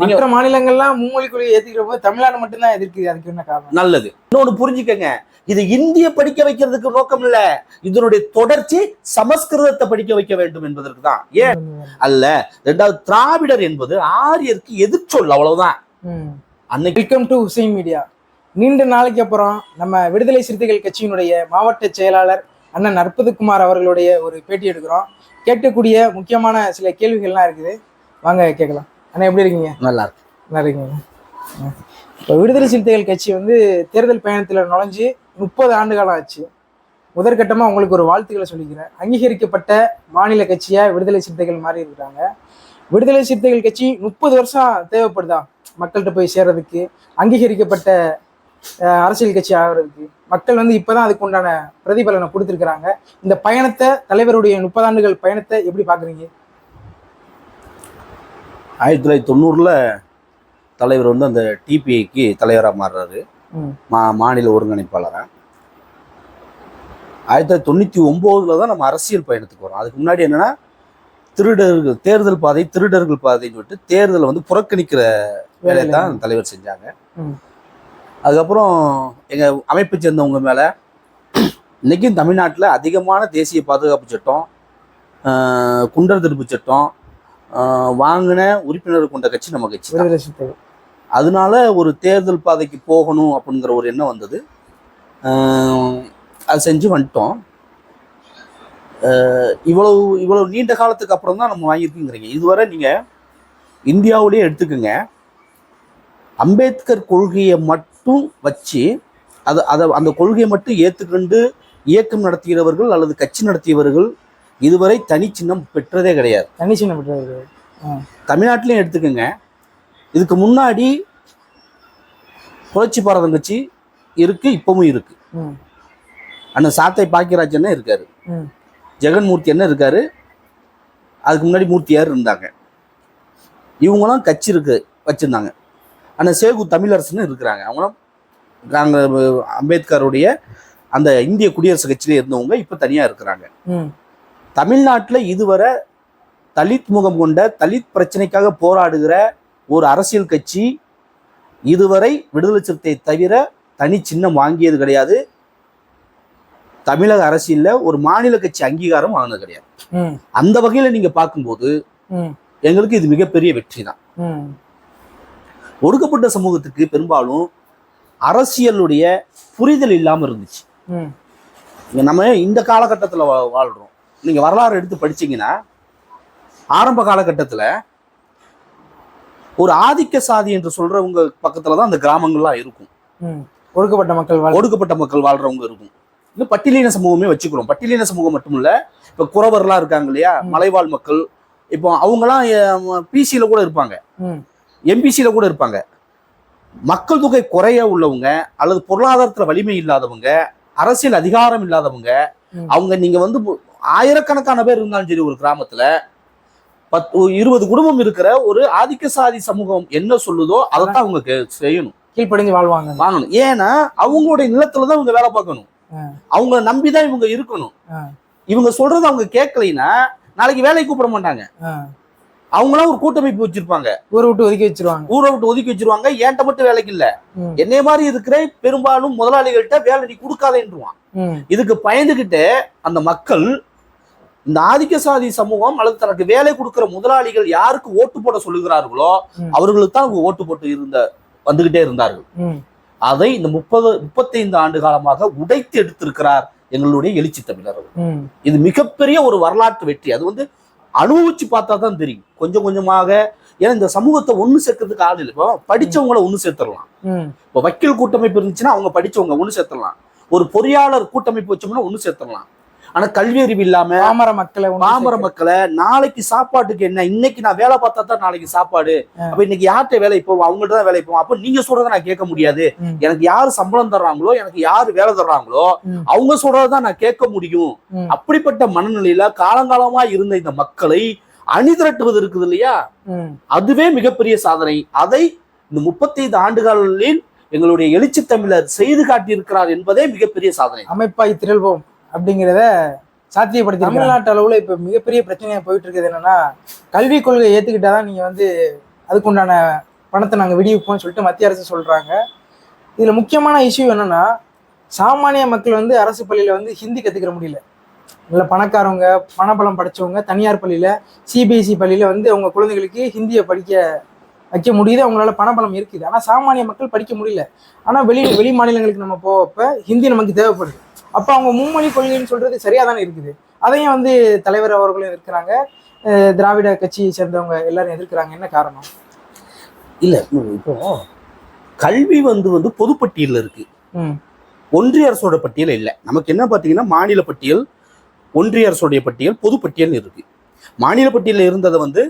மற்ற மாநிலங்கள்லாம் மும்மொழி கொள்கை ஏத்துக்கிற போது தமிழ்நாடு மட்டும்தான் எதிர்க்குது அதுக்கு என்ன காரணம்? நல்லது. இன்னொன்னு புரிஞ்சுக்கங்க. இது இந்திய படிக்க வைக்கிறதுக்கு நோக்கம் இல்ல. இதனுடைய தொடர்ச்சி சமஸ்கிருதத்தை படிக்க வைக்க வேண்டும் என்பதற்கு தான். ஏன்? அல்ல ரெண்டாவது திராவிடர் என்பது ஆரியருக்கு எதிர்ச்சொல் அவ்வளவுதான். அன்னைக்கு வெல்கம் டு ஹுசைன் மீடியா நீண்ட நாளைக்கு அப்புறம் நம்ம விடுதலை சிறுத்தைகள் கட்சியினுடைய மாவட்ட செயலாளர் அண்ணன் நற்பதுக்குமார் அவர்களுடைய ஒரு பேட்டி எடுக்கிறோம். கேட்கக்கூடிய முக்கியமான சில கேள்விகள்லாம் இருக்குது. வாங்க கேட்கலாம். அண்ணா எப்படி இருக்கீங்க? நல்லா இருக்கு. நல்லா இருக்கீங்க. இப்போ விடுதலை சிறுத்தைகள் கட்சி வந்து தேர்தல் பயணத்தில் நுழைஞ்சு முப்பது ஆண்டு காலம் ஆச்சு. முதற்கட்டமாக உங்களுக்கு ஒரு வாழ்த்துக்களை சொல்லிக்கிறேன். அங்கீகரிக்கப்பட்ட மாநில கட்சியாக விடுதலை சிறுத்தைகள் மாதிரி இருக்கிறாங்க. விடுதலை சிறுத்தைகள் கட்சி முப்பது வருஷம் தேவைப்படுதா மக்கள்கிட்ட போய் சேர்றதுக்கு? அங்கீகரிக்கப்பட்ட அரசியல் கட்சி ஆகிறதுக்கு? மக்கள் வந்து இப்போதான் அதுக்கு உண்டான பிரதிபலனை கொடுத்துருக்குறாங்க. இந்த பயணத்தை தலைவருடைய முப்பது ஆண்டுகள் பயணத்தை எப்படி பார்க்குறீங்க ஆயிரத்தி தொள்ளாயிரத்தி தொண்ணூறுல தலைவர் வந்து அந்த டிபிஐக்கு தலைவராக மாறுறாரு. ம். மாநில ஒருங்கிணைப்பாளராக ஆயிரத்தி தொள்ளாயிரத்தி தொண்ணூற்றி ஒம்போதுல தான் நம்ம அரசியல் பயணத்துக்கு வரோம். அதுக்கு முன்னாடி என்னன்னா திருடர்கள் தேர்தல் பாதை திருடர்கள் பாதைன்னு சொல்லிட்டு தேர்தலை வந்து புறக்கணிக்கிற வேலையை தான் தலைவர் செஞ்சாங்க. அதுக்கப்புறம் எங்கள் அமைப்பை சேர்ந்தவங்க மேலே இன்னைக்கும் தமிழ்நாட்டில் அதிகமான தேசிய பாதுகாப்பு சட்டம் குண்டர் தடுப்பு சட்டம் வாங்கின உறுப்பினர் கொண்ட கட்சி நம்ம கட்சி அதனால ஒரு தேர்தல் பாதைக்கு போகணும் அப்படிங்கிற ஒரு எண்ணம் வந்தது. அது செஞ்சு வந்துட்டோம். இவ்வளவு இவ்வளவு நீண்ட காலத்துக்கு அப்புறம் தான் நம்ம வாங்கியிருக்குங்கிறீங்க. இதுவரை நீங்கள் இந்தியாவிலேயே எடுத்துக்கோங்க. அம்பேத்கர் கொள்கையை மட்டும் வச்சு அதை அதை அந்த கொள்கையை மட்டும் ஏற்றுக்கொண்டு இயக்கம் நடத்துகிறவர்கள் அல்லது கட்சி நடத்தியவர்கள் இதுவரை தனி சின்னம் பெற்றதே கிடையாது. தனி சின்ன பெற்றது தமிழ்நாட்டிலையும் எடுத்துக்கோங்க. இதுக்கு முன்னாடி புரட்சி பாரதம் கட்சி இருக்கு இப்பவும் இருக்கு. அண்ணன் சாத்தை பாக்கியராஜ் அண்ணன் இருக்காரு. ஜெகன்மூர்த்தி அண்ணன் இருக்காரு. அதுக்கு முன்னாடி மூர்த்தியார் இருந்தாங்க. இவங்களாம் கட்சி இருக்கு வச்சிருந்தாங்க. அண்ணன் சேகு தமிழரசன் இருக்கிறாங்க. அவங்களும் நாங்கள் அம்பேத்கருடைய அந்த இந்திய குடியரசு கட்சியில இருந்தவங்க இப்போ தனியாக இருக்கிறாங்க. தமிழ்நாட்டில் இதுவரை தலித் முகம் கொண்ட தலித் பிரச்சனைக்காக போராடுகிற ஒரு அரசியல் கட்சி இதுவரை விடுதலை சிறுத்தை தவிர தனி சின்னம் வாங்கியது கிடையாது. தமிழக அரசியல்ல ஒரு மாநில கட்சி அங்கீகாரம் வாங்கினது கிடையாது. அந்த வகையில நீங்க பார்க்கும்போது எங்களுக்கு இது மிகப்பெரிய வெற்றி தான். ஒடுக்கப்பட்ட சமூகத்துக்கு பெரும்பாலும் அரசியலுடைய புரிதல் இல்லாம இருந்துச்சு. நம்ம இந்த காலகட்டத்தில் வாழ்றோம். நீங்க வரலாறு எடுத்து படிச்சீங்கன்னா ஆரம்ப காலகட்டத்தில் ஒரு ஆதிக்க சாதி என்று சொல்றவங்க பக்கத்துல தான் அந்த கிராமங்கள்லாம் இருக்கும். ஒடுக்கப்பட்ட மக்கள் ஒடுக்கப்பட்ட மக்கள் வாழ்றவங்க இருக்கும். இல்லை பட்டியலின சமூகமே வச்சுக்கிறோம். பட்டியலின சமூகம் மட்டும் இல்ல இப்போ குறவர்லாம் இருக்காங்க இல்லையா. மலைவாழ் மக்கள். இப்போ அவங்கலாம் பிசியில் கூட இருப்பாங்க. எம்பிசியில் கூட இருப்பாங்க. மக்கள் தொகை குறைய உள்ளவங்க அல்லது பொருளாதாரத்துல வலிமை இல்லாதவங்க அரசியல் அதிகாரம் இல்லாதவங்க. அவங்க நீங்க வந்து ஆயிரக்கணக்கான பேர் இருந்தாலும் சரி ஒரு கிராமத்துல பத் ஒரு இருபது குடும்பம் இருக்கிற ஒரு ஆதிக்க சாதி சமூகம் என்ன சொல்லுதோ அதைத்தான் அவங்க செய்யணும். கீழ்ப்படிஞ்சு வாழ்வாங்க வாங்கணும். ஏன்னா அவங்களுடைய நிலத்துல தான் இவங்க வேலை பார்க்கணும். ஆ. அவங்கள நம்பிதான் இவங்க இருக்கணும். இவங்க சொல்றதை அவங்க கேட்கலைன்னா நாளைக்கு வேலைக்கு கூப்பிட மாட்டாங்க. அவங்களாம் ஒரு கூட்டமைப்பு வச்சிருப்பாங்க. ஊரை விட்டு ஒதுக்கி வச்சிருவாங்க. ஊரை விட்டு ஒதுக்கி வச்சிருவாங்க. ஏன்ட்ட மட்டும் வேலைக்கு இல்ல. என்னைய மாதிரி இருக்கிற பெரும்பாலும் முதலாளிகள்கிட்ட வேலை நீ கொடுக்காதேன்றுவான். இதுக்கு பயந்துகிட்டு அந்த மக்கள் இந்த ஆதிக்க சாதி சமூகம் அல்லது தனக்கு வேலை கொடுக்கிற முதலாளிகள் யாருக்கு ஓட்டு போட சொல்லுகிறார்களோ. அவர்களுக்கு தான் ஓட்டு போட்டு இருந்த வந்துகிட்டே இருந்தார்கள். அதை இந்த முப்பது முப்பத்தைந்து ஆண்டு காலமாக உடைத்து எடுத்திருக்கிறார் எங்களுடைய எழுச்சி தமிழர் இது மிகப்பெரிய ஒரு வரலாற்று வெற்றி. அது வந்து அனுபவிச்சு பார்த்தா தான் தெரியும். கொஞ்சம் கொஞ்சமாக ஏன்னா இந்த சமூகத்தை ஒண்ணு சேர்க்கறதுக்கு ஆள் இல்லை. இப்போ படிச்சவங்கள ஒண்ணு சேர்த்துடலாம். இப்போ வக்கீல் கூட்டமைப்பு இருந்துச்சுன்னா அவங்க படிச்சவங்க ஒண்ணு சேர்த்துடலாம். ஒரு பொறியாளர் கூட்டமைப்பு வச்சோம்னா ஒண்ணு சேர்த்துடலாம். ஆனா கல்வி அறிவு இல்லாம பாமர மக்களை பாமர மக்களை நாளைக்கு சாப்பாட்டுக்கு என்ன? இன்னைக்கு நான் வேலை பார்த்தா தான் நாளைக்கு சாப்பாடு. அப்ப இன்னைக்கு யார்கிட்ட வேலை போவோம்? அவங்கள்ட்ட தான் வேலை போவோம். அப்ப நீங்க சொல்றதை நான் கேட்க முடியாது. எனக்கு யாரு சம்பளம் தர்றாங்களோ எனக்கு யாரு வேலை தர்றாங்களோ. அவங்க சொல்றதான் நான் கேட்க முடியும். அப்படிப்பட்ட மனநிலையில காலங்காலமா இருந்த இந்த மக்களை அணிதிரட்டுவது இருக்குது இல்லையா? அதுவே மிகப்பெரிய சாதனை. அதை இந்த முப்பத்தைந்து ஆண்டுகளில் எங்களுடைய எழுச்சி தமிழர் செய்து காட்டியிருக்கிறார் என்பதே மிகப்பெரிய சாதனை. அமைப்பாய் திரள்வோம் அப்படிங்கிறத சாத்தியப்படுத்தி தமிழ்நாட்டு அளவில் இப்போ மிகப்பெரிய பிரச்சனையாக போயிட்டு இருக்குது என்னன்னா கல்விக் கொள்கை ஏத்துக்கிட்டாதான் நீங்கள் வந்து அதுக்குண்டான பணத்தை நாங்கள் விடுவிப்போம்னு சொல்லிட்டு மத்திய அரசு சொல்கிறாங்க இதில் முக்கியமான இஷ்யூ என்னென்னா சாமானிய மக்கள் வந்து அரசு பள்ளியில் வந்து ஹிந்தி கற்றுக்கிற முடியல. நல்ல பணக்காரவங்க பணபலம் படித்தவங்க தனியார் பள்ளியில் சிபிஎஸ்சி பள்ளியில் வந்து அவங்க குழந்தைகளுக்கு ஹிந்தியை படிக்க வைக்க முடியுது அவங்களால பணபலம் இருக்குது. ஆனால் சாமானிய மக்கள் படிக்க முடியல. ஆனால் வெளி வெளி மாநிலங்களுக்கு நம்ம போகப்ப ஹிந்தி நமக்கு தேவைப்படுது. அப்போ அவங்க மும்மொழி கொள்கைன்னு சொல்றது சரியாக தானே இருக்குது? அதையும் வந்து தலைவர் அவர்களும் எதிர்க்கிறாங்க. அஹ் திராவிட கட்சியை சேர்ந்தவங்க எல்லாரும் எதிர்க்கிறாங்க. என்ன காரணம்? இல்ல இப்போ கல்வி வந்து வந்து பொதுப்பட்டியலில் இருக்கு. ஒன்றிய அரசோட பட்டியல் இல்லை. நமக்கு என்ன பார்த்தீங்கன்னா மாநில பட்டியல் ஒன்றிய அரசுடைய பட்டியல் பொதுப்பட்டியல் இருக்கு. மாநில பட்டியலில் இருந்ததை வந்து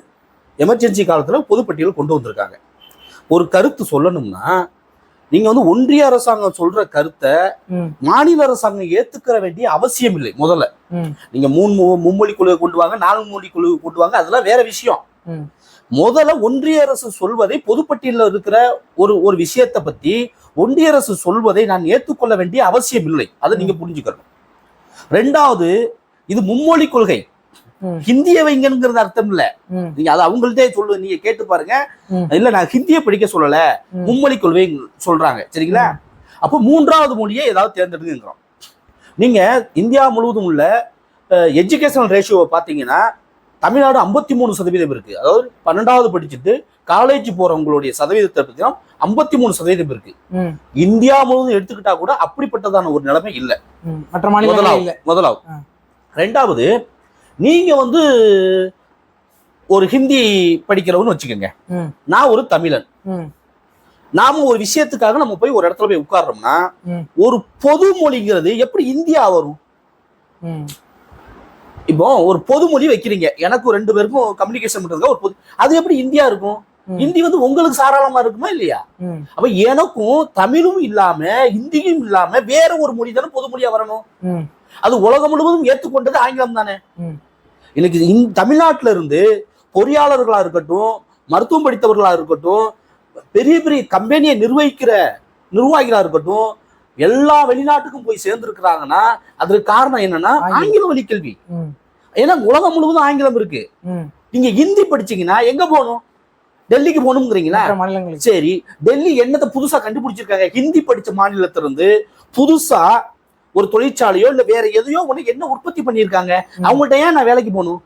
எமர்ஜென்சி காலத்தில் பொதுப்பட்டியல் கொண்டு வந்திருக்காங்க. ஒரு கருத்து சொல்லணும்னா நீங்க வந்து ஒன்றிய அரசாங்கம் சொல்ற கருத்தை மாநில அரசாங்கம் ஏத்துக்கிற வேண்டிய அவசியம் இல்லை முதல்ல. நீங்க மூணு மும்மொழி குழு கொண்டு வாங்க நான்கு மொழி குழு கொண்டு வாங்க அதெல்லாம் வேற விஷயம். முதல்ல ஒன்றிய அரசு சொல்வதை பொதுப்பட்டியலில் இருக்கிற ஒரு ஒரு விஷயத்தை பத்தி ஒன்றிய அரசு சொல்வதை நான் ஏற்றுக்கொள்ள வேண்டிய அவசியம் இல்லை. அதை நீங்க புரிஞ்சுக்கணும். ரெண்டாவது இது மும்மொழி கொள்கை. ஹிந்திய வைங்கங்கிறது அர்த்தம் இல்ல. நீங்க அதை அவங்கள்ட்டே சொல்லு நீங்க கேட்டு பாருங்க. இல்ல நான் ஹிந்திய படிக்க சொல்லல. மும்மொழி கொள்கை சொல்றாங்க. சரிங்களா? அப்போ மூன்றாவது மொழியை ஏதாவது தேர்ந்தெடுங்கிறோம் நீங்க இந்தியா முழுவதும் உள்ள எஜுகேஷனல் ரேஷியோவை பார்த்தீங்கன்னா தமிழ்நாடு ஐம்பத்தி மூணு சதவீதம் இருக்கு. அதாவது பன்னெண்டாவது படிச்சுட்டு காலேஜ் போறவங்களுடைய சதவீதத்தை பார்த்தீங்கன்னா ஐம்பத்தி மூணு சதவீதம் இருக்கு. இந்தியா முழுவதும் எடுத்துக்கிட்டா கூட அப்படிப்பட்டதான ஒரு நிலைமை இல்லை. மற்ற மாநிலங்களே முதலாவது. ரெண்டாவது நீங்க வந்து ஒரு ஹிந்தி படிக்கிறவன்னு வச்சுக்கோங்க. நான் ஒரு தமிழன். நாம ஒரு விஷயத்துக்காக நம்ம போய் ஒரு இடத்துல போய் உட்கார்றோம்னா. ஒரு பொது மொழிங்கிறது எப்படி இந்தியா வரும்? இப்போ ஒரு பொது மொழி வைக்கிறீங்க. எனக்கு ரெண்டு பேருக்கும் கம்யூனிகேஷன் பண்றதுக்கு ஒரு பொது அது எப்படி இந்தியா இருக்கும். ஹிந்தி வந்து உங்களுக்கு சாராளமா இருக்குமா இல்லையா? அப்ப எனக்கும் தமிழும் இல்லாம ஹிந்தியும் இல்லாம வேற ஒரு மொழி தானே பொது மொழியா வரணும். அது உலகம் முழுவதும் ஏற்றுக்கொண்டது ஆங்கிலம் தானே. இன்னைக்கு தமிழ்நாட்டுல இருந்து பொறியாளர்களா இருக்கட்டும் மருத்துவம் படித்தவர்களா இருக்கட்டும் பெரிய பெரிய கம்பெனியை நிர்வகிக்கிற நிர்வாகிகளா இருக்கட்டும் எல்லா வெளிநாட்டுக்கும் போய் சேர்ந்திருக்கிறாங்கன்னா அதற்கு காரணம் என்னன்னா ஆங்கிலம். ஆங்கில வழி கல்வி ஏன்னா உலகம் முழுவதும் ஆங்கிலம் இருக்கு. நீங்க ஹிந்தி படிச்சீங்கன்னா எங்க போகணும்? டெல்லிக்கு போகணுங்கிறீங்களா சரி டெல்லி என்னத்தை புதுசா கண்டுபிடிச்சிருக்காங்க? ஹிந்தி படிச்ச மாநிலத்துல இருந்து புதுசா ஒரு தொழிற்சாலையோ இல்ல வேற எதையோ ஒண்ணு என்ன உற்பத்தி பண்ணியிருக்காங்க. அவங்கள்ட்ட ஏன் நான் வேலைக்கு போகணும்?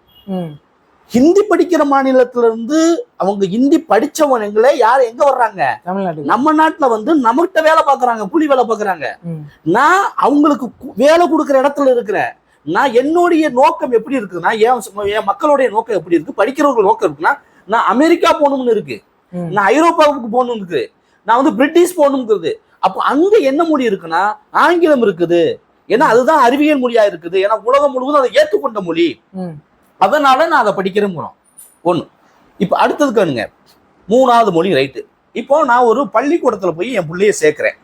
ஹிந்தி படிக்கிற மாநிலத்துல இருந்து அவங்க ஹிந்தி படிச்சவனுங்களே யார் எங்க வர்றாங்க? நம்ம நாட்டுல வந்து நம்மகிட்ட வேலை பார்க்கறாங்க கூலி வேலை பார்க்கறாங்க. ம். நான் அவங்களுக்கு வேலை கொடுக்குற இடத்துல இருக்கிறேன். நான் என்னுடைய நோக்கம் எப்படி இருக்குன்னா என் என் மக்களுடைய நோக்கம் எப்படி இருக்கு? படிக்கிறவங்க நோக்கம் இருக்குன்னா நான் அமெரிக்கா போகணும்னு இருக்கு. நான் ஐரோப்பாவுக்கு போகணும்னு இருக்கு. நான் வந்து பிரிட்டிஷ் போகணுங்கிறது அப்போ அங்க என்ன மொழி இருக்குன்னா ஆங்கிலம் இருக்குது. ஏன்னா அதுதான் அறிவியல் மொழியா இருக்குது. ஏன்னா உலகம் முழுவதும் அதை ஏற்றுக்கொண்ட மொழி. அதனால நான் அதை படிக்கிறேங்கிறோம் ஒண்ணு. இப்போ அடுத்தது கேளுங்க. மூணாவது மொழி ரைட்டு. இப்போ நான் ஒரு பள்ளிக்கூடத்துல போய் என் பிள்ளைய சேர்க்கிறேன்.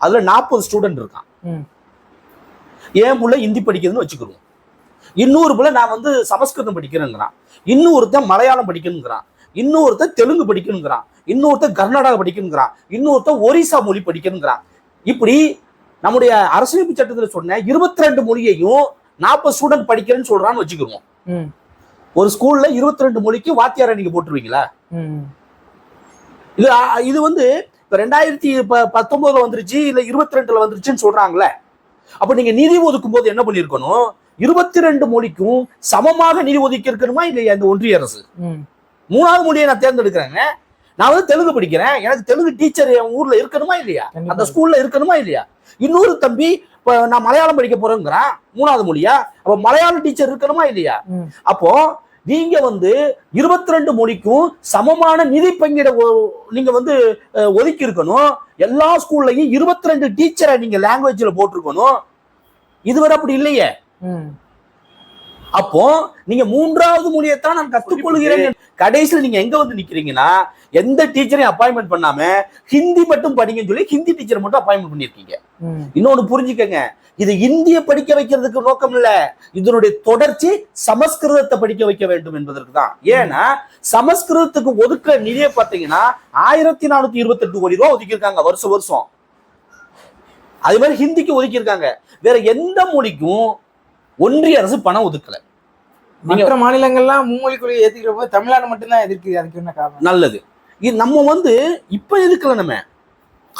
அதுல நாற்பது ஸ்டூடெண்ட் இருக்கான். என் புள்ள ஹிந்தி படிக்குதுன்னு வச்சுக்கிடுவோம் இன்னொரு புள்ள நான் வந்து சமஸ்கிருதம் படிக்கிறேங்கிறான் இன்னொருத்தன் மலையாளம் படிக்கணுங்கிறான். இன்னொருத்தன் தெலுங்கு படிக்கணுங்கிறான். இன்னொருத்தன் கர்நாடகா படிக்கணுங்கிறான். இன்னொருத்தன் ஒரிசா மொழி படிக்கணுங்கிறான். இப்படி நம்முடைய அரசியலமைப்பு சட்டத்தில் சொன்ன இருபத்தி ரெண்டு மொழியையும் நாற்பது ஸ்டூடெண்ட் படிக்கிறேன்னு சொல்றான்னு வச்சுக்கிடுவோம் ம். ஒரு ஸ்கூல்ல இருபத்தி ரெண்டு மொழிக்கு வாத்தியாரை நீங்க போட்டுருவீங்களா? இது இது வந்து இப்ப ரெண்டாயிரத்தி பத்தொன்பதுல வந்துருச்சு இல்ல இருபத்தி ரெண்டுல வந்துருச்சுன்னு சொல்றாங்களே. அப்ப நீங்க நிதி ஒதுக்கும் போது என்ன பண்ணிருக்கணும் இருபத்தி ரெண்டு மொழிக்கும் சமமாக நிதி ஒதுக்கி இருக்கணுமா இல்லையா இந்த ஒன்றிய அரசு? மூணாவது மொழியை நான் தேர்ந்தெடுக்கிறேங்க. நான் வந்து தெலுங்கு படிக்கிறேன். எனக்கு தெலுங்கு டீச்சர் என் ஊர்ல இருக்கணுமா இல்லையா. அந்த ஸ்கூல்ல இருக்கணுமா இல்லையா? இன்னொரு தம்பி இப்ப நான் மலையாளம் படிக்க போறேங்கிறான் மூணாவது மொழியா? அப்ப மலையாளம் டீச்சர் இருக்கணுமா இல்லையா? அப்போ நீங்க வந்து இருபத்தி ரெண்டு மொழிக்கும் சமமான நிதி பங்கீட நீங்க வந்து ஒதுக்கி இருக்கணும் எல்லா ஸ்கூல்லையும் இருபத்தி ரெண்டு டீச்சரை நீங்க லாங்குவேஜ்ல போட்டிருக்கணும். இதுவரை அப்படி இல்லையே. அப்போ நீங்க மூன்றாவது மொழியைத்தான் நான் கத்துக்கொள்கிறேன். கடைசியில் நீங்க எங்க வந்து நிக்கிறீங்கன்னா எந்த டீச்சரையும் அப்பாயின்மெண்ட் பண்ணாம ஹிந்தி மட்டும் படிங்கன்னு சொல்லி ஹிந்தி டீச்சர் மட்டும் அப்பாயின்மெண்ட் பண்ணிருக்கீங்க இன்னொன்னு புரிஞ்சுக்கங்க இது இந்திய படிக்க வைக்கிறதுக்கு நோக்கம் இல்ல. இதனுடைய தொடர்ச்சி சமஸ்கிருதத்தை படிக்க வைக்க வேண்டும் என்பதற்கு தான். ஏன்னா சமஸ்கிருதத்துக்கு ஒதுக்குற நிதியை பார்த்தீங்கன்னா ஆயிரத்தி நானூத்தி இருபத்தி எட்டு கோடி ரூபாய் ஒதுக்கியிருக்காங்க வருஷம் வருஷம். அதே மாதிரி ஹிந்திக்கு ஒதுக்கியிருக்காங்க. வேற எந்த மொழிக்கும் ஒன்றிய அரசு பணம் ஒதுக்கல. மற்ற மாநிலங்கள்லாம் மும்மொழி கொள்கையை ஏத்துக்கிற போது தமிழ்நாடு மட்டும்தான் எதிர்க்குது. அதுக்கு என்ன காரணம்? நல்லது. இது நம்ம வந்து இப்ப எதுக்கல நம்ம?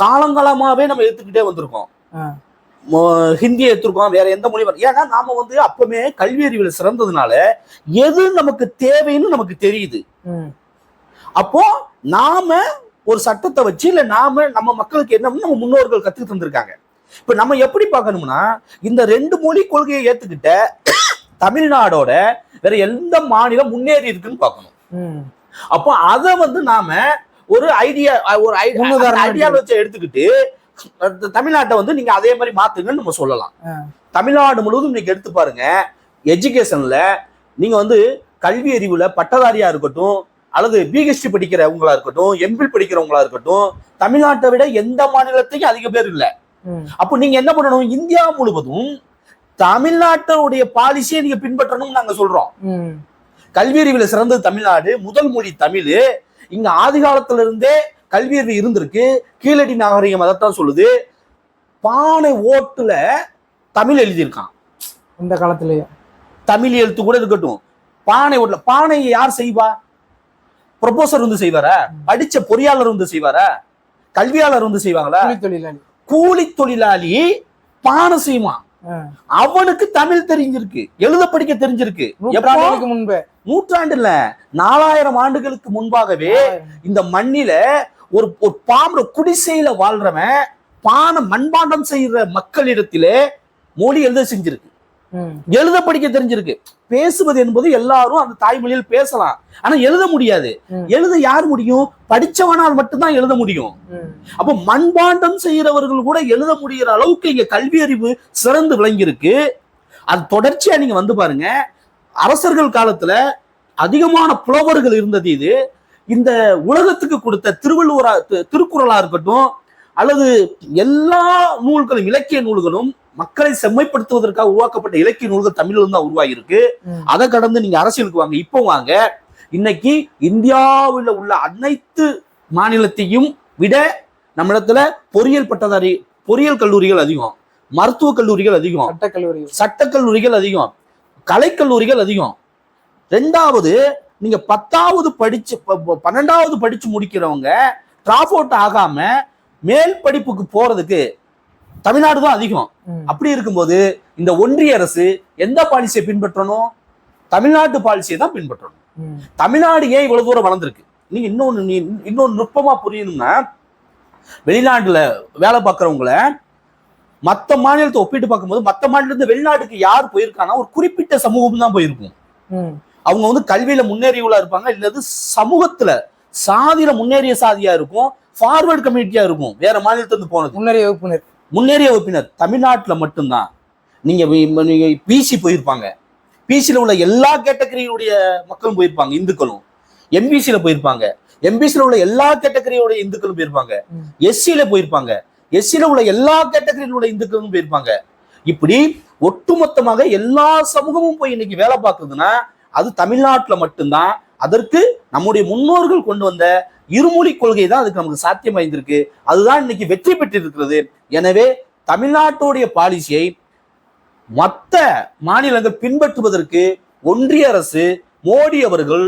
காலங்காலமாவே நம்ம எடுத்துக்கிட்டே வந்திருக்கோம். ஆ. மொ- ஹிந்தி எடுத்திருக்கோம் வேற எந்த மொழி ஏன்னா நாம வந்து அப்பவுமே கல்வி அறிவில் சிறந்ததுனால எது நமக்கு தேவைன்னு நமக்கு தெரியுது. அப்போ நாம ஒரு சட்டத்தை வச்சு இல்ல நாம நம்ம மக்களுக்கு என்ன நம்ம முன்னோர்கள் கத்துக்கு தந்திருக்காங்க. இப்ப நம்ம எப்படி பார்க்கணும்னா இந்த ரெண்டு மொழி கொள்கையை ஏத்துக்கிட்ட தமிழ்நாடோட வேற எந்த மாநிலம் முன்னேறி இருக்குன்னு பார்க்கணும். அப்போ அதை வந்து நாம ஒரு ஐடியா ஒரு ஐடியாலஜி எடுத்துக்கிட்டு தமிழ்நாட்டை வந்து நீங்க அதே மாதிரி மாத்துங்கன்னு நம்ம சொல்லலாம். தமிழ்நாடு முழுவதும் நீங்க எடுத்து பாருங்க எஜுகேஷன்ல நீங்க வந்து கல்வி அறிவுல பட்டதாரியா இருக்கட்டும் அல்லது பிஹெச்டி படிக்கிறவங்களா இருக்கட்டும் எம்பில் படிக்கிறவங்களா இருக்கட்டும் தமிழ்நாட்டை விட எந்த மாநிலத்தையும் அதிக பேர் இல்ல. அப்போ நீங்க என்ன பண்ணணும் இந்தியா முழுவதும் தமிழ்நாட்டுடைய பாலிசியை நீங்க பின்பற்றணும்னு நாங்க சொல்றோம். ம். கல்வி அறிவில் சிறந்தது தமிழ்நாடு. முதல் மொழி தமிழ். இங்க ஆதி காலத்துல இருந்தே கல்வி அறிவு இருந்திருக்கு. கீழடி நாகரிகம் அதைத்தான் சொல்லுது. பானை ஓட்டுல தமிழ் எழுதியிருக்கான். இந்த காலத்திலேயே. தமிழ் எழுத்து கூட இருக்கட்டும். பானை ஓட்டுல பானையை யார் செய்வா? ப்ரொபோசர் வந்து செய்வாரா? படிச்ச பொறியாளர் வந்து செய்வாரா? கல்வியாளர் வந்து செய்வாங்களா? கூலி தொழிலாளி. கூலி தொழிலாளி பானை செய்வான். அவனுக்கு தமிழ் தெரிஞ்சிருக்கு எழுத படிக்க தெரிஞ்சிருக்கு. முன்பு. நூற்றாண்டு இல்ல நாலாயிரம் ஆண்டுகளுக்கு முன்பாகவே இந்த மண்ணில ஒரு ஒரு பாம்பு குடிசையில வாழ்றவன் பானை மண்பாண்டம் செய்யற மக்களிடத்திலே மொழி எழுத செஞ்சிருக்கு. எழுத படிக்க தெரிஞ்சிருக்கு. பேசுவது என்பது எல்லாரும் அந்த தாய்மொழியில் பேசலாம். ஆனா எழுத முடியாது. எழுத யார் முடியும்? படிச்சவனால் மட்டும்தான் எழுத முடியும். அப்போ மண்பாண்டம் செய்யறவர்கள் கூட எழுத முடிகிற அளவுக்கு இங்க கல்வி அறிவு சிறந்து விளங்கியிருக்கு. அது தொடர்ச்சியா நீங்க வந்து பாருங்க. அரசர்கள் காலத்துல அதிகமான புலவர்கள் இருந்தது இது. இந்த உலகத்துக்கு கொடுத்த திருவள்ளுவரா திருக்குறளா இருக்கட்டும் அல்லது எல்லா நூல்களும் இலக்கிய நூல்களும் மக்களை செம்மைப்படுத்துவதற்காக உருவாக்கப்பட்ட இலக்கிய நூல்கள் தமிழ்ல தான் உருவாகி இருக்கு ம். அதை கடந்து நீங்க அரசியலுக்கு வாங்க. இப்போ வாங்க. இன்னைக்கு இந்தியாவில் உள்ள அனைத்து மாநிலத்தையும் விட நம்மிடத்துல பொறியியல் பட்டதாரி பொறியியல் கல்லூரிகள் அதிகம். மருத்துவக் கல்லூரிகள் அதிகம். சட்டக்கல்லூரி சட்டக் கல்லூரிகள் அதிகம். கலைக்கல்லூரிகள் அதிகம். ரெண்டாவது நீங்க பத்தாவது படிச்சு பன்னெண்டாவது படிச்சு முடிக்கிறவங்க டிராப் அவுட் ஆகாம மேல் படிப்புக்கு போறதுக்கு தமிழ்நாடு தான் அதிகம். அப்படி இருக்கும்போது இந்த ஒன்றிய அரசு எந்த பாலிசியை பின்பற்றணும்? தமிழ்நாட்டு பாலிசியை தான் பின்பற்றணும். தமிழ்நாடு ஏன் இவ்வளவு தூரம் வளர்ந்துருக்கு? நீங்க இன்னொன்னு இன்னொன்னு நுட்பமா புரியணும்னா வெளிநாட்டுல வேலை பார்க்கறவங்கள மத்த மாநிலத்தை ஒப்பிட்டு பார்க்கும்போது மத்த மாநிலத்து வெளிநாட்டுக்கு யார் போயிருக்காங்கன்னா ஒரு குறிப்பிட்ட சமூகம் தான் போயிருக்கும். அவங்க வந்து கல்வியில முன்னேறியவங்களா இருப்பாங்க இல்லது சமூகத்துல சாதியில முன்னேறிய சாதியா இருக்கும் ஃபார்வர்ட் கம்யூனிட்டியா இருக்கும் வேற மாநிலத்துல இருந்து போனது. முன்னறிய வகுப்பினர். முன்னேறிய வகுப்பினர் தமிழ்நாட்டுல மட்டும்தான். நீங்க வி- நீங்க பிசி போயிருப்பாங்க. பிசியில் உள்ள எல்லா கேட்டகரியுடைய மக்களும் போயிருப்பாங்க இந்துக்களும். எம்பிசியில போயிருப்பாங்க. எம்பிசியில் உள்ள எல்லா கேட்டகரியோட இந்துக்களும் போயிருப்பாங்க. எஸ்சியில போயிருப்பாங்க. எஸ்சியில உள்ள எல்லா கேட்டகரியிலுள்ள இந்துக்களும் போயிருப்பாங்க. இப்படி ஒட்டுமொத்தமாக எல்லா சமூகமும் போய் இன்னைக்கு வேலை பார்க்குதுன்னா அது தமிழ்நாட்டுல மட்டும்தான். அதற்கு நம்முடைய முன்னோர்கள் கொண்டு வந்த இருமொழி கொள்கை தான் அதுக்கு நமக்கு சாத்தியம் வாய்ந்திருக்கு அதுதான் இன்னைக்கு வெற்றி பெற்றிருக்கிறது. எனவே தமிழ்நாட்டுடைய பாலிசியை மற்ற மாநிலங்கள் பின்பற்றுவதற்கு ஒன்றிய அரசு மோடி அவர்கள்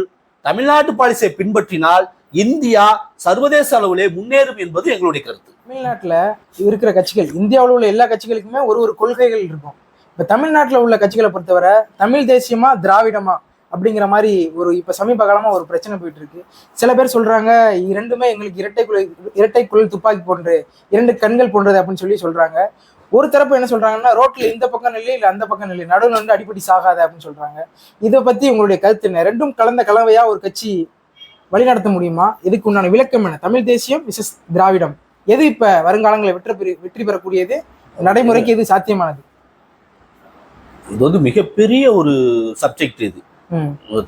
தமிழ்நாட்டு பாலிசியை பின்பற்றினால் இந்தியா சர்வதேச அளவிலே முன்னேறும் என்பது எங்களுடைய கருத்து. தமிழ்நாட்டில் இருக்கிற கட்சிகள் இந்தியாவில் உள்ள எல்லா கட்சிகளுக்குமே ஒரு ஒரு கொள்கைகள் இருக்கும். இப்போ தமிழ்நாட்டில் உள்ள கட்சிகளை பொறுத்தவரை தமிழ் தேசியமா திராவிடமா? அப்படிங்கிற மாதிரி ஒரு இப்போ சமீப காலமாக ஒரு பிரச்சனை போயிட்டு இருக்கு சில பேர் சொல்றாங்க இரண்டுமே எங்களுக்கு இரட்டை குழல் இரட்டை குழல் துப்பாக்கி போன்று இரண்டு கண்கள் போன்றது அப்படின்னு சொல்லி சொல்றாங்க. ஒரு தரப்பு என்ன சொல்றாங்கன்னா ரோட்ல இந்த பக்கம் நிலை இல்லை அந்த பக்கம் நிலை நடுவில் வந்து அடிப்படி சாகாத அப்படின்னு சொல்றாங்க. இதை பத்தி உங்களுடைய கருத்து என்ன? ரெண்டும் கலந்த கலவையா ஒரு கட்சி வழிநடத்த முடியுமா? இதுக்கு உண்டான விளக்கம் என்ன? தமிழ் தேசியம் விசஸ் திராவிடம். எது இப்ப வருங்காலங்களில் வெற்றி வெற்றி பெறக்கூடியது? நடைமுறைக்கு எது சாத்தியமானது. இது வந்து மிகப்பெரிய ஒரு சப்ஜெக்ட் இது.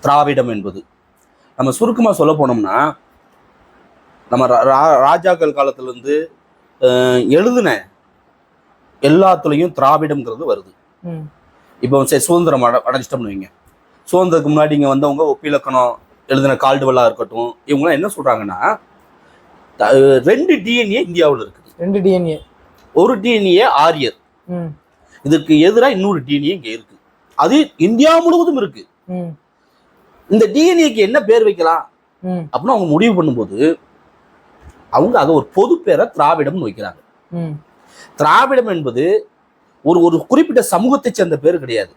திராவிடம் என்பது. நம்ம சுருக்கமா சொல்ல போனோம்னா நம்ம ராஜாக்கள் காலத்துல இருந்து அஹ், எழுதின எல்லாத்துலயும் திராவிடம்ங்கிறது வருது. இப்போ சரி சுதந்திரம் அட அடைஞ்சிட்டோம்னு வைங்க. சுதந்திரத்துக்கு முன்னாடி இங்கே வந்தவங்க ஒப்பிலக்கணம் எழுதின கால்டுவெல்லாம் இருக்கட்டும் இவங்களாம் என்ன சொல்றாங்கன்னா த- ரெண்டு டிஎன்ஏ இந்தியாவில் இருக்குது. ரெண்டு டிஎன்ஏ ஒரு டிஎன்ஏ ஆரியர். இதற்கு எதிராக இன்னொரு டிஎன்ஏ இங்கே இருக்கு. அது இந்தியா முழுவதும் இருக்கு. ம் இந்த டிஎன்ஏக்கு என்ன பேர் வைக்கலாம்? அப்படின்னு அவங்க முடிவு பண்ணும்போது அவங்க அதை ஒரு பொது பேரை திராவிடம்னு வைக்கிறாங்க. திராவிடம் என்பது ஒரு ஒரு குறிப்பிட்ட சமூகத்தை சேர்ந்த பேர் கிடையாது.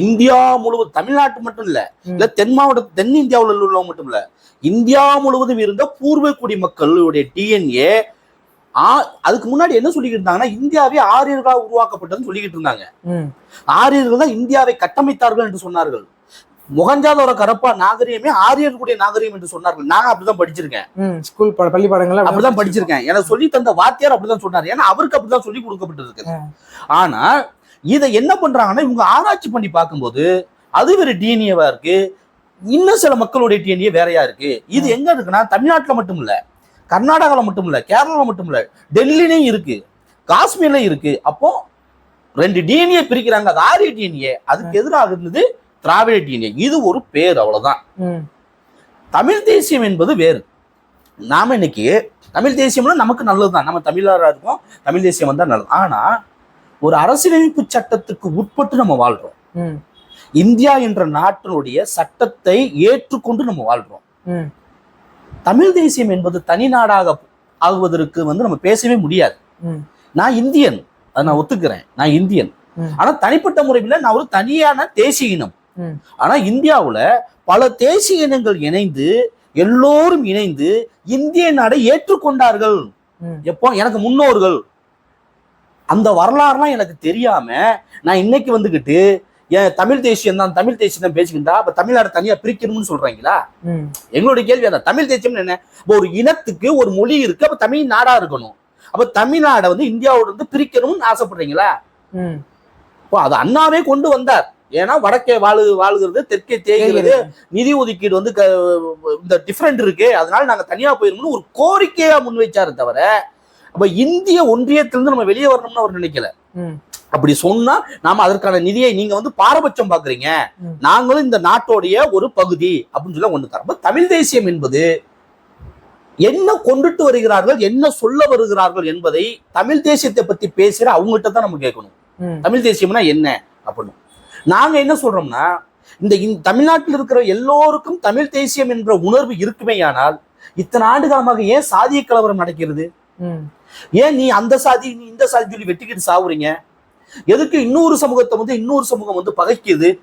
இந்தியா முழுவதும் தமிழ்நாட்டு மட்டும் இல்ல. இல்ல தென் மாவட்ட தென் இந்தியாவுல உள்ளவங்க மட்டும் இல்ல இந்தியா முழுவதும் இருந்த பூர்வ குடி மக்களுடைய டிஎன்ஏ அதுக்கு முன்னாடி என்ன சொல்லிக்கிட்டு இருந்தாங்கன்னா இந்தியாவே ஆரியர்களால் உருவாக்கப்பட்டதுன்னு சொல்லிக்கிட்டு இருந்தாங்க. ஆரியர்கள் தான் இந்தியாவை கட்டமைத்தார்கள் என்று சொன்னார்கள். முகஞ்சாதோர கரப்பா நாகரிகமே ஆரியர்களுடைய நாகரிகம் என்று சொன்னார்கள். நான் அப்படிதான் படிச்சிருக்கேன். ஸ்கூல் பள்ளி பாடங்கள்ல அப்படிதான் படிச்சிருக்கேன். எனக்கு சொல்லி தந்த வாத்தியார் அப்படிதான் சொன்னார். ஏன்னா அவருக்கு அப்படிதான் சொல்லி கொடுக்கப்பட்டிருக்கு ஆனா இதை என்ன பண்றாங்கன்னா இவங்க ஆராய்ச்சி பண்ணி பார்க்கும்போது அது வேற டிஎன்ஏவா இருக்கு. இன்னும் சில மக்களுடைய டிஎன்ஏ வேறையா இருக்கு. இது எங்க இருக்குன்னா தமிழ்நாட்டுல மட்டும் இல்ல. கர்நாடகால மட்டும் இல்ல கேரளால மட்டும் இல்ல டெல்லிலையும் இருக்கு காஷ்மீர்லயும் இருக்கு. அப்போ ரெண்டு டிஎன்ஏ பிரிக்கிறாங்க. அது ஆரிய டிஎன்ஏ அதுக்கு எதிராக இருந்தது திராவிட டிஎன்ஏ இது ஒரு பேர் அவ்வளவுதான். தமிழ் தேசியம் என்பது வேறு. நாம இன்னைக்கு தமிழ் தேசியம்னா நமக்கு நல்லதுதான். நம்ம தமிழரா இருக்கோம் தமிழ் தேசியம் வந்தா நல்லது. ஆனா ஒரு அரசியலமைப்பு சட்டத்துக்கு உட்பட்டு நம்ம வாழ்றோம். ம். இந்தியா என்ற நாட்டினுடைய சட்டத்தை ஏற்றுக்கொண்டு நம்ம வாழ்றோம். ம். தமிழ் தேசியம் என்பது தனி நாடாக ஆகுவதற்கு வந்து நம்ம பேசவே முடியாது. நான் இந்தியன். அதை நான் ஒத்துக்கிறேன். நான் இந்தியன். ஆனா தனிப்பட்ட முறையில் நான் ஒரு தனியான தேசிய இனம். ஆனா இந்தியாவுல பல தேசிய இனங்கள் இணைந்து எல்லோரும் இணைந்து இந்திய நாடை ஏற்றுக்கொண்டார்கள். எப்போ? எனக்கு முன்னோர்கள். அந்த வரலாறுலாம் எனக்கு தெரியாம நான் இன்னைக்கு வந்துகிட்டு என் தமிழ் தேசியம் தான் தமிழ் தேசியம் தான் பேசிக்கிட்டா அப்ப தமிழ்நாடு தனியா பிரிக்கணும்னு சொல்றாங்களா? எங்களுடைய கேள்வி அதான். தமிழ் தேசியம் என்ன? இப்போ ஒரு இனத்துக்கு ஒரு மொழி இருக்கு அப்ப தமிழ் நாடா இருக்கணும். அப்ப தமிழ்நாடை வந்து இந்தியாவோட இருந்து பிரிக்கணும்னு ஆசைப்படுறீங்களா? இப்போ அது அண்ணாவே கொண்டு வந்தார். ஏன்னா வடக்கே வாழு வாழுகிறது தெற்கே தேய்கிறது நிதி ஒதுக்கீடு வந்து இந்த டிஃபரெண்ட் இருக்கு. அதனால நாங்க தனியா போயிருமோம்னு ஒரு கோரிக்கையா முன்வைச்சாரு தவிர அப்ப இந்திய ஒன்றியத்திலிருந்து நம்ம வெளியே வரணும்னு அவர் நினைக்கல. அப்படி சொன்னா நாம அதற்கான நிதியை நீங்க வந்து பாரபட்சம் பாக்குறீங்க. நாங்களும் இந்த நாட்டோடைய ஒரு பகுதி அப்படின்னு சொல்லி ஒண்ணு தரோம் தமிழ் தேசியம் என்பது என்ன கொண்டுட்டு வருகிறார்கள் என்ன சொல்ல வருகிறார்கள் என்பதை தமிழ் தேசியத்தை பத்தி பேசுற அவங்ககிட்ட தான் நம்ம கேட்கணும். தமிழ் தேசியம்னா என்ன அப்படின்னு. நாங்க என்ன சொல்றோம்னா இந்த தமிழ்நாட்டில் இருக்கிற எல்லோருக்கும் தமிழ் தேசியம் என்ற உணர்வு இருக்குமேயானால் இத்தனை ஆண்டு காலமாக ஏன் சாதிய கலவரம் நடக்கிறது? ஏன் நீ அந்த சாதி நீ இந்த சாதி சொல்லி வெட்டிக்கிட்டு சாவுறீங்க? எதுக்கு இன்னொரு சமூகத்தை வந்து இன்னொரு சமூகம் வந்து பகைக்குது?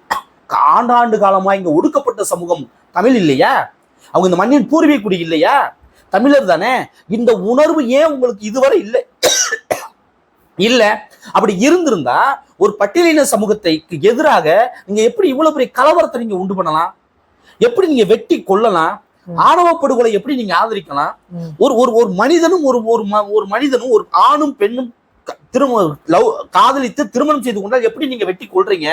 ஆண்டாண்டு காலமா இங்க ஒடுக்கப்பட்ட சமூகம் தமிழ் இல்லையா? அவங்க இந்த மண்ணின் பூர்வீக குடி இல்லையா? தமிழர் தானே. இந்த உணர்வு ஏன் உங்களுக்கு இதுவரை இல்லை? இல்ல. அப்படி இருந்திருந்தா ஒரு பட்டியலின சமூகத்தைக்கு எதிராக நீங்க எப்படி இவ்வளவு பெரிய கலவரத்தை நீங்க உண்டு பண்ணலாம்? எப்படி நீங்க வெட்டி கொல்லலாம்? ம். ஆணவ படுகொலை எப்படி நீங்க ஆதரிக்கலாம்? ஒரு ஒரு ஒரு மனிதனும் ஒரு ஒரு மனிதனும் ஒரு ஆணும் பெண்ணும் க- திரும லவ் காதலித்து திருமணம் செய்து கொண்டால் எப்படி நீங்க வெட்டி கொள்றீங்க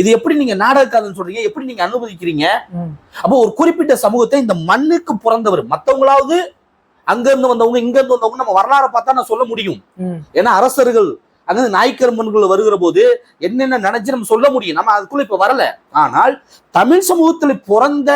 இது எப்படி நீங்க நாடகக்காதல் சொல்றீங்க? எப்படி நீங்க அனுமதிக்கிறீங்க அப்போ ஒரு குறிப்பிட்ட சமூகத்தை இந்த மண்ணுக்கு பிறந்தவர் மத்தவங்களாவது அங்க இருந்து வந்தவங்க இங்க இருந்து வந்தவங்க நம்ம வரலாறை பார்த்தா நான் சொல்ல முடியும். ஏன்னா அரசர்கள் அங்க நாய்க்கரம்பன்கள் வருகிற போது என்னென்ன நினைச்சு நம்ம சொல்ல முடியும்? நம்ம அதுக்குள்ள இப்ப வரல. ஆனால் தமிழ் சமூகத்துல பிறந்த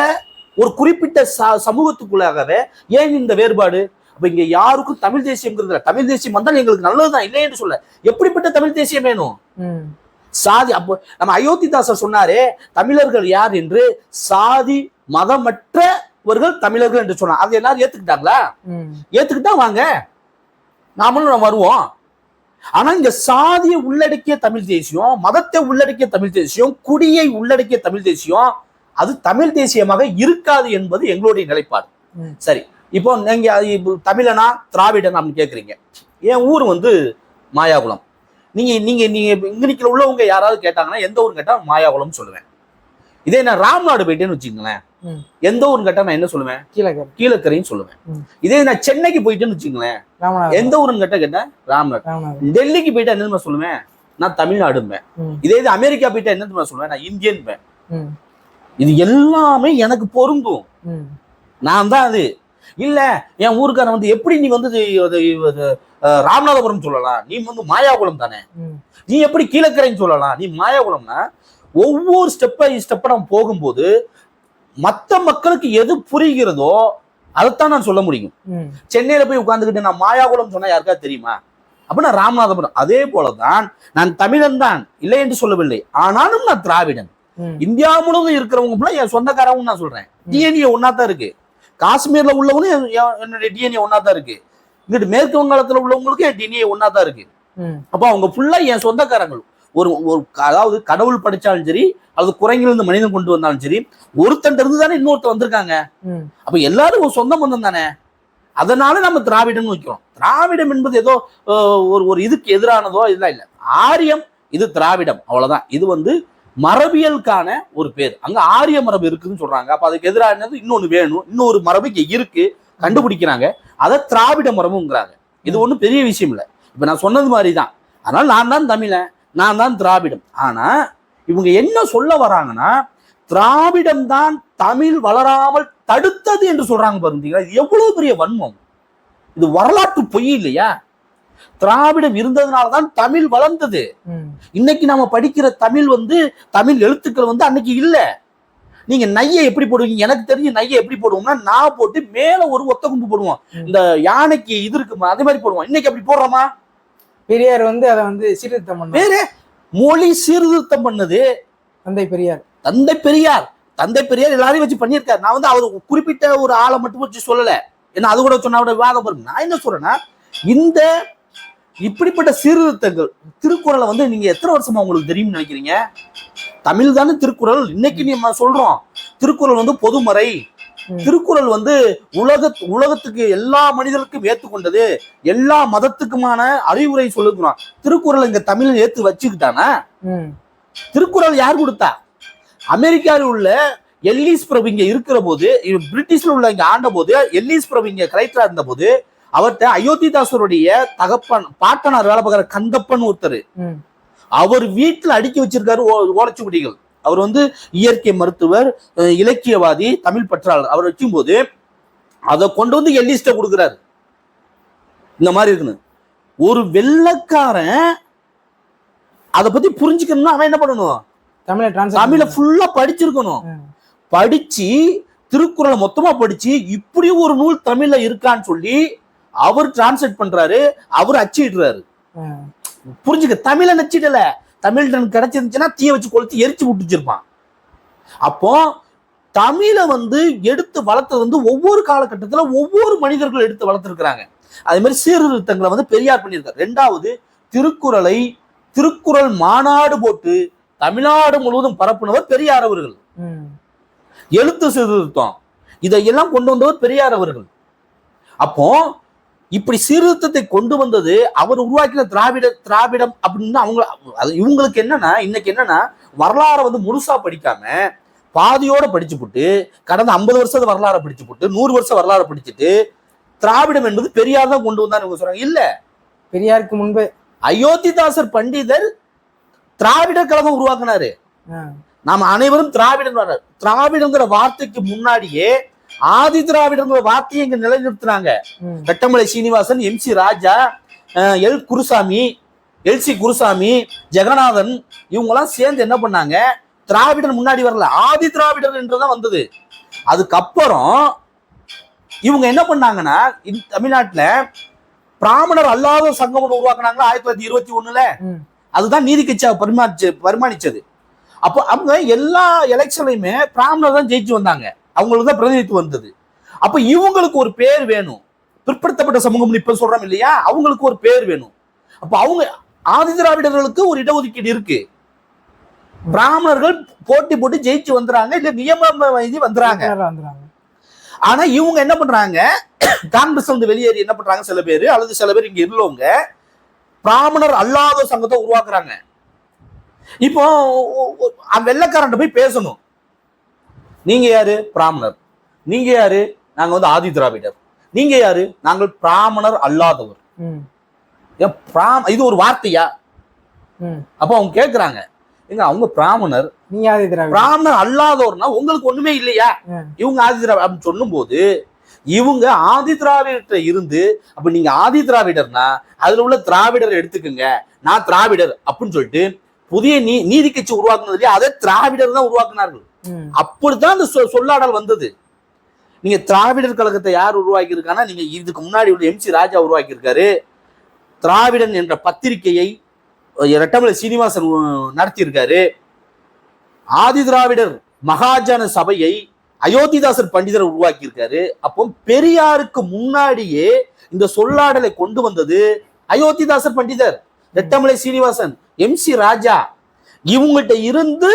ஒரு குறிப்பிட்ட சமூகத்துக்குள்ளாகவே ஏன் இந்த வேறுபாடு? அப்ப இங்க யாருக்கும் தமிழ் தேசியம்ங்கிறது இல்ல. தமிழ் தேசியம் வந்தால் எங்களுக்கு நல்லதுதான் இல்லை என்று சொல்ல. எப்படிப்பட்ட தமிழ் தேசியம் வேணும்? ம். சாதி அப்போ நம்ம அயோத்திதாசர் சொன்னாரே தமிழர்கள் யார் என்று? சாதி மதமற்றவர்கள் தமிழர்கள் என்று சொன்னார். அது எல்லாரும் ஏத்துக்கிட்டாங்களா? ம். ஏத்துக்கிட்டா வாங்க. நாமளும் நம்ம வருவோம். ஆனா இங்க சாதியை உள்ளடக்கிய தமிழ் தேசியம் மதத்தை உள்ளடக்கிய தமிழ் தேசியம் குடியை உள்ளடக்கிய தமிழ் தேசியம் அது தமிழ் தேசியமாக இருக்காது என்பது எங்களுடைய நிலைப்பாடு. சரி. இப்போ நீங்க அது இப்போ தமிழனா திராவிடன் அப்படின்னு கேக்குறீங்க. என் ஊர் வந்து மாயாகுளம். நீங்க நீங்க நீங்க இப்ப இங்க உள்ளவங்க யாராவது கேட்டாங்கன்னா எந்த ஊர் கேட்டா மாயாகுளம் சொல்லுவேன். இதே நான் ராம்நாடு போயிட்டேன்னு வச்சுக்கோங்களேன். எந்த ஊர்னு கேட்டா நான் என்ன சொல்லுவேன்? கீழே கேரு. கீழக்கரைன்னு சொல்லுவேன். இதே நான் சென்னைக்கு போயிட்டேன்னு ராமநாதபுரம். எந்த ஊருன்னு கேட்டா கேட்டேன் ராமநாதபுரம். டெல்லிக்கு போயிட்டா என்ன சொல்லுவேன்? நான் தமிழ்நாடும்பேன் இதே இது அமெரிக்கா போயிட்டா என்ன சொல்லுவேன்? நான் இந்தியன்பேன் இது எல்லாமே எனக்கு பொருந்தும். நான் தான் அது இல்ல என் ஊருக்காரன் வந்து எப்படி நீ வந்து ராமநாதபுரம் சொல்லலாம் நீ வந்து மாயாகுளம் தானே. நீ எப்படி கீழக்கரைன்னு சொல்லலாம் நீ மாயாகுளம்னா ஒவ்வொரு ஸ்டெப் பை ஸ்டெப்பை நம்ம போகும்போது மத்த மக்களுக்கு எது புரிகிறதோ அதைத்தான் நான் சொல்ல முடியும். சென்னையில போய் உட்கார்ந்துக்கிட்டு நான் மாயாகுளம் சொன்னா யாருக்கா தெரியுமா? அப்ப நான் ராமநாதபுரம். அதே போலதான் நான் தமிழன் தான் இல்லை என்று சொல்லவில்லை. ஆனாலும் நான் திராவிடன். இந்தியா முழுவதும் இருக்கிறவங்க என் சொந்தக்காரவங்க நான் சொல்றேன். டிஎன்ஏ ஒன்னா தான் இருக்கு. காஷ்மீர்ல உள்ளவங்களும் என்- என்- என்னுடைய டிஎன்ஏ ஒன்னா தான் இருக்கு. இங்கிட்டு மேற்கு வங்காளத்துல உள்ளவங்களுக்கும் என் டிஎன்ஏ ஒன்னா தான் இருக்கு. அப்போ அவங்க ஃபுல்லா என் சொந்தக்காரங்கள் ஒரு ஒரு அதாவது கடவுள் படிச்சாலும் சரி அல்லது குரங்கிலிருந்து மனிதன் கொண்டு வந்தாலும் சரி ஒருத்தன் இருந்து தானே இன்னொருத்தர் வந்திருக்காங்க. அப்ப எல்லாரும் ஒரு சொந்த பந்தம் தானே? அதனால நம்ம திராவிடம் வைக்கிறோம். திராவிடம் என்பது ஏதோ ஒரு ஒரு இதுக்கு எதிரானதோ இதெல்லாம் இல்லை. ஆரியம் இது திராவிடம். அவ்வளவுதான். இது வந்து மரபியலுக்கான ஒரு பேர். அங்க ஆரிய மரபு இருக்குன்னு சொல்றாங்க. அப்ப அதுக்கு எதிரானது இன்னொன்னு வேணும். இன்னொரு மரபு இங்க இருக்கு. கண்டுபிடிக்கிறாங்க. அதை திராவிட மரபுங்கிறாங்க. இது ஒண்ணும் பெரிய விஷயம் இல்லை. இப்ப நான் சொன்னது மாதிரி தான் அதனால நான் தான் தமிழன். நான் தான் திராவிடம். ஆனா இவங்க என்ன சொல்ல வராங்கன்னா திராவிடம் தான் தமிழ் வளராமல் தடுத்தது என்று சொல்றாங்க பாருங்க. இது எவ்வளவு பெரிய வன்மம். இது வரலாற்று பொய் இல்லையா? திராவிடம் இருந்ததுனால தான் தமிழ் வளர்ந்தது. இன்னைக்கு நாம படிக்கிற தமிழ் வந்து தமிழ் எழுத்துக்கள் வந்து அன்னைக்கு இல்ல. நீங்க நையை எப்படி போடுவீங்க? எனக்கு தெரிஞ்சு நையை எப்படி போடுவோம்னா நான் போட்டு மேல ஒரு ஒத்த கும்பு போடுவோம். இந்த யானைக்கு இது இருக்குமா அதே மாதிரி போடுவோம். இன்னைக்கு அப்படி போடுறோமா? பெரியார் வந்து அதை வந்து சீர்திருத்தம் வேற மொழி சீர்திருத்தம் பண்ணது. தந்தை பெரியார். தந்தை பெரியார். தந்தை பெரியார் எல்லாரையும் வச்சு பண்ணியிருக்காரு. நான் வந்து அவர் குறிப்பிட்ட ஒரு ஆளை மட்டும் வச்சு சொல்லல. ஏன்னா அது கூட சொன்னா விவாதம் வரும். நான் என்ன சொல்றேன்னா இந்த இப்படிப்பட்ட சீர்திருத்தங்கள் திருக்குறளை வந்து நீங்க எத்தனை வருஷமா உங்களுக்கு தெரியும்னு நினைக்கிறீங்க? தமிழ் தானே திருக்குறள்? இன்னைக்கு நம்ம சொல்றோம் திருக்குறள் வந்து பொதுமறை. திருக்குறள் வந்து உலக உலகத்துக்கு எல்லா மனிதருக்கும் ஏத்துக்கொண்டது எல்லா மதத்துக்குமான அறிவுரை சொல்லுகிறோம் திருக்குறள் இங்க தமிழ் ஏத்து வச்சுக்கிட்டானா. திருக்குறள் யார் கொடுத்தா? அமெரிக்காவில் உள்ள எல்லிஸ் பிரபு இங்க இருக்கிற போது பிரிட்டிஷ்ல உள்ள இங்க ஆண்ட போது எல்லிஸ் பிரபு இங்க கலெக்டரா இருந்த போது அவர்கிட்ட அயோத்திதாசருடைய தகப்பன் பாட்டனார் வேலை பார்க்குற கந்தப்பன் ஒருத்தர். அவர் வீட்டுல அடுக்கி வச்சிருக்காரு ஓலைச்சுவடிகள் அவர் வந்து இயற்கை மருத்துவர் இலக்கியவாதி தமிழ் பற்றாளர். அவர் வைக்கும்போது அதை கொண்டு வந்து எல்லிஸ்ட கொடுக்குறாரு. இந்த மாதிரி இருக்குன்னு. ஒரு வெள்ளக்காரன் அதை பத்தி புரிஞ்சுக்கணும்னா அவன் என்ன பண்ணணும்? தமிழை தமிழை ஃபுல்லா படிச்சிருக்கணும். படிச்சு திருக்குறளை மொத்தமா படிச்சு இப்படி ஒரு நூல் தமிழ்ல இருக்கான்னு சொல்லி அவர் டிரான்ஸ்லேட் பண்றாரு அவர் அச்சிடுறாரு. புரிஞ்சுக்க தமிழை நச்சிடல. தமிழ் எனக்கு கிடைச்சிருந்துச்சுன்னா தீய வச்சு கொளுத்தி எரிச்சு விட்டுச்சிருப்பான் அப்போ தமிழை வந்து எடுத்து வளர்த்தது வந்து ஒவ்வொரு காலகட்டத்துல ஒவ்வொரு மனிதர்கள் எடுத்து வளர்த்துருக்கிறாங்க. அதே மாதிரி சீர்திருத்தங்களை வந்து பெரியார் பண்ணியிருக்காரு. ரெண்டாவது திருக்குறளை திருக்குறள் மாநாடு போட்டு தமிழ்நாடு முழுவதும் பரப்புனவர் பெரியார் அவர்கள். எழுத்து சீர்திருத்தம். இதையெல்லாம் கொண்டு வந்தவர் பெரியார் அவர்கள். அப்போ இப்படி சீர்திருத்தத்தை கொண்டு வந்தது அவர் உருவாக்கின திராவிட திராவிடம் அப்படின்னு அவங்க அது இவங்களுக்கு என்னன்னா இன்னைக்கு என்னன்னா வரலாறை வந்து முழுசா படிக்காம பாதியோட படிச்சு போட்டு கடந்த ஐம்பது வருஷத்து வரலாறை படிச்சு போட்டு நூறு வருஷம் வரலாறை படிச்சுட்டு திராவிடம் என்பது பெரியார் தான் கொண்டு வந்தான்னு இவங்க சொல்றாங்க. இல்ல. பெரியாருக்கு முன்பு. அயோத்திதாசர் பண்டிதர் திராவிடர் கழகம் உருவாக்குனாரு. நாம அனைவரும் திராவிடன் வர திராவிடங்கிற வார்த்தைக்கு முன்னாடியே ஆதி திராவிடங்கிற வார்த்தையை இங்க நிலைநிறுத்துறாங்க ம். Vettamalai Srinivasan M C Raja L Gurusamy L C Gurusamy Jeganathan இவங்கெல்லாம் சேர்ந்து என்ன பண்ணாங்க? திராவிடன் முன்னாடி வரல. ஆதி திராவிடர் என்றுதான் வந்தது. அதுக்கப்புறம் இவங்க என்ன பண்ணாங்கன்னா தமிழ்நாட்டுல பிராமணர் அல்லாத சங்கம் ஒன்று உருவாக்குனாங்களா ஆயிரத்தி தொள்ளாயிரத்தி இருபத்தி ஒண்ணுல. அதுதான் நீதி கட்சியாக பரிமாறிச்சு பரிமாணிச்சது அப்போ அவங்க எல்லா எலெக்ஷன்லையுமே பிராமணர் தான் ஜெயிச்சு வந்தாங்க. அவங்களுக்கு தான் பிரதிநிதித்துவம் வந்தது. அப்போ இவங்களுக்கு ஒரு பேர் வேணும். பிற்படுத்தப்பட்ட சமூகம் இப்ப சொல்றோம் இல்லையா? அவங்களுக்கு ஒரு பேர் வேணும். அப்போ அவங்க ஆதி திராவிடர்களுக்கு ஒரு இடஒதுக்கீடு இருக்கு. பிராமணர்கள் போட்டி போட்டு ஜெயிச்சு வந்துறாங்க இல்ல நியமன வைதி வந்துறாங்க. ஆனா இவங்க என்ன பண்றாங்க? காங்கிரஸ் வந்து வெளியேறி என்ன பண்றாங்க சில பேர்? அல்லது சில பேர் இங்க இருந்தவங்க பிராமணர் அல்லாத சங்கத்தை உருவாக்குறாங்க. இப்போ வெள்ளக்காரன் போய் பேசணும். நீங்க யாரு? பிராமணர். நீங்க யாரு? நாங்க வந்து ஆதி திராவிடர். நீங்க யாரு? நாங்கள் பிராமணர் அல்லாதவர். ஏன் பிராம இது ஒரு வார்த்தையா. அப்போ அவங்க கேக்குறாங்க. எங்க அவங்க பிராமணர். நீங்க ஆதி திராவிடர். பிராமணர் அல்லாதவர்னா உங்களுக்கு ஒண்ணுமே இல்லையா. இவங்க ஆதி திராவிட அப்படின்னு சொல்லும்போது இவங்க ஆதி திராவிடர்கிட்ட இருந்து அப்ப நீங்க ஆதி திராவிடர்னா அதுல உள்ள திராவிடர் எடுத்துக்கங்க. நான் திராவிடர் அப்படின்னு சொல்லிட்டு புதிய நீ நீதி கட்சி உருவாக்குனது இல்லையா? அதை திராவிடர் தான் உருவாக்குனார்கள். அப்படித்தான் அந்த சொல்லாடல் வந்தது. நீங்க திராவிடர் கழகத்தை யார் உருவாக்கி இருக்காங்கன்னா நீங்க இதுக்கு முன்னாடி உள்ள எம் சி ராஜா உருவாக்கி இருக்காரு திராவிடன் என்ற பத்திரிகையை ரெட்டமலை சீனிவாசன் நடத்தி இருக்காரு ஆதி திராவிடர் மகாஜன சபையை அயோத்திதாசர் பண்டிதர் உருவாக்கி இருக்காரு அப்போ பெரியாருக்கு முன்னாடியே இந்த சொல்லாடலை கொண்டு வந்தது அயோத்திதாசர் பண்டிதர் ரெட்டமலை சீனிவாசன் எம் சி ராஜா. இவங்கள்ட்ட இருந்து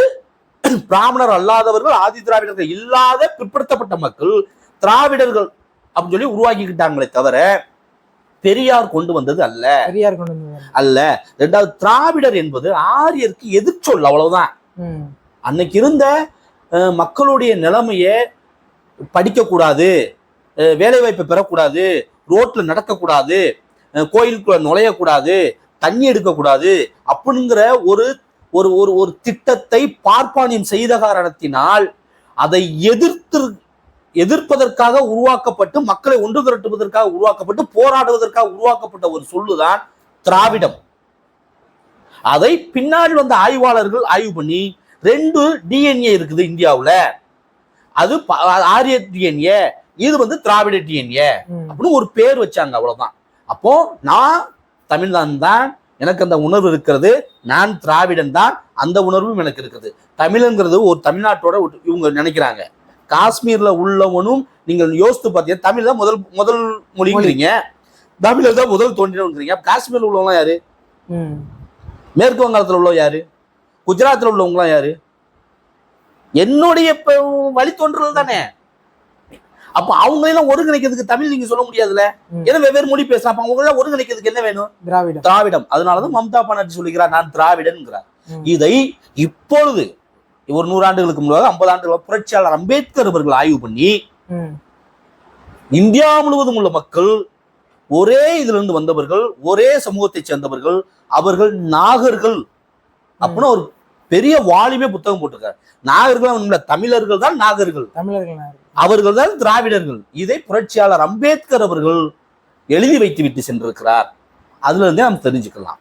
பிராமணர் அல்லாதவர்கள் ஆதி திராவிடர்கள் இல்லாத பிற்படுத்தப்பட்ட மக்கள் திராவிடர்கள் அப்படின்னு சொல்லி உருவாக்கிக்கிட்டாங்களே தவிர பெரியார் கொண்டு வந்தது அல்ல. பெரியார் கொண்டு அல்ல. ரெண்டாவது திராவிடர் என்பது ஆரியருக்கு எதிர்ச்சொல் அவ்வளவுதான். அன்னைக்கு இருந்த மக்களுடைய நிலைமையை படிக்கக்கூடாது. வேலைவாய்ப்பை பெறக்கூடாது. ரோட்ல நடக்கக்கூடாது. கோயிலுக்குள்ள நுழையக்கூடாது. தண்ணி எடுக்கக்கூடாது. அப்படிங்கிற ஒரு ஒரு ஒரு ஒரு திட்டத்தை பார்ப்பானியம் செய்த காரணத்தினால் அதை எதிர்த்து எதிர்ப்பதற்காக உருவாக்கப்பட்டு மக்களை ஒன்று திரட்டுவதற்காக உருவாக்கப்பட்டு போராடுவதற்காக உருவாக்கப்பட்ட ஒரு சொல்லுதான் திராவிடம். அதை பின்னாடி வந்த ஆய்வாளர்கள் ஆய்வு பண்ணி ரெண்டு டிஎன்ஏ இருக்குது இந்தியாவுல. அது ஆரிய டிஎன்ஏ இது வந்து திராவிட டிஎன்ஏ அப்படின்னு ஒரு பேர் வச்சாங்க அவ்வளவுதான். அப்போ நான் தமிழ்தான் தான் எனக்கு அந்த உணர்வு இருக்கிறது. நான் திராவிடன் தான். அந்த உணர்வும் எனக்கு இருக்குது. தமிழ்ங்கிறது ஒரு தமிழ்நாட்டோட இவங்க நினைக்கிறாங்க. காஷ்மீர்ல உள்ளவனும் நீங்கள் யோசித்து பார்த்தீங்கன்னா தமிழ் தான் முதல் முதல் மொழிங்கிறீங்க. தமிழர் தான் முதல் தோன்றினவங்கிறீங்க. காஷ்மீர்ல உள்ளவங்களாம் யாரு? மேற்கு வங்காளத்துல உள்ளவங்க யாரு? குஜராத்ல உள்ளவங்களாம் யாரு? என்னுடைய வழித்தோன்றல் தானே அப்ப அவங்களெல்லாம் ஒருங்கிணைக்கிறதுக்கு தமிழ் நீங்க சொல்ல முடியாதுல்ல? ம். ஏன்னா வெவ்வேறு மொழி பேசலாம் அப்ப அவங்க எல்லாம் ஒருங்கிணைக்கிறதுக்கு என்ன வேணும்? திராவிடம். திராவிடம். அதனாலதான் மம்தா பானர்ஜி சொல்லுகிறார் நான் திராவிடன்ங்கிறார் ம். இதை இப்பொழுது ஒரு நூறாண்டுகளுக்கு முன்பாக ஐம்பது ஆண்டுகள் புரட்சியாளர் அம்பேத்கர் அவர்கள் ஆய்வு பண்ணி இந்தியா முழுவதும் உள்ள மக்கள் ஒரே இதுல இருந்து வந்தவர்கள் ஒரே சமூகத்தை சேர்ந்தவர்கள் அவர்கள் நாகர்கள் அப்படின்னு ஒரு பெரிய வாலிமே புத்தகம் போட்டிருக்காரு. நாகர்கள் தமிழர்கள் தான் நாகர்கள். தமிழர்கள். அவர்கள் தான் திராவிடர்கள். இதை புரட்சியாளர் அம்பேத்கர் அவர்கள் எழுதி வைத்து விட்டு சென்றிருக்கிறார். அதுல இருந்தே நாம் தெரிஞ்சுக்கலாம்.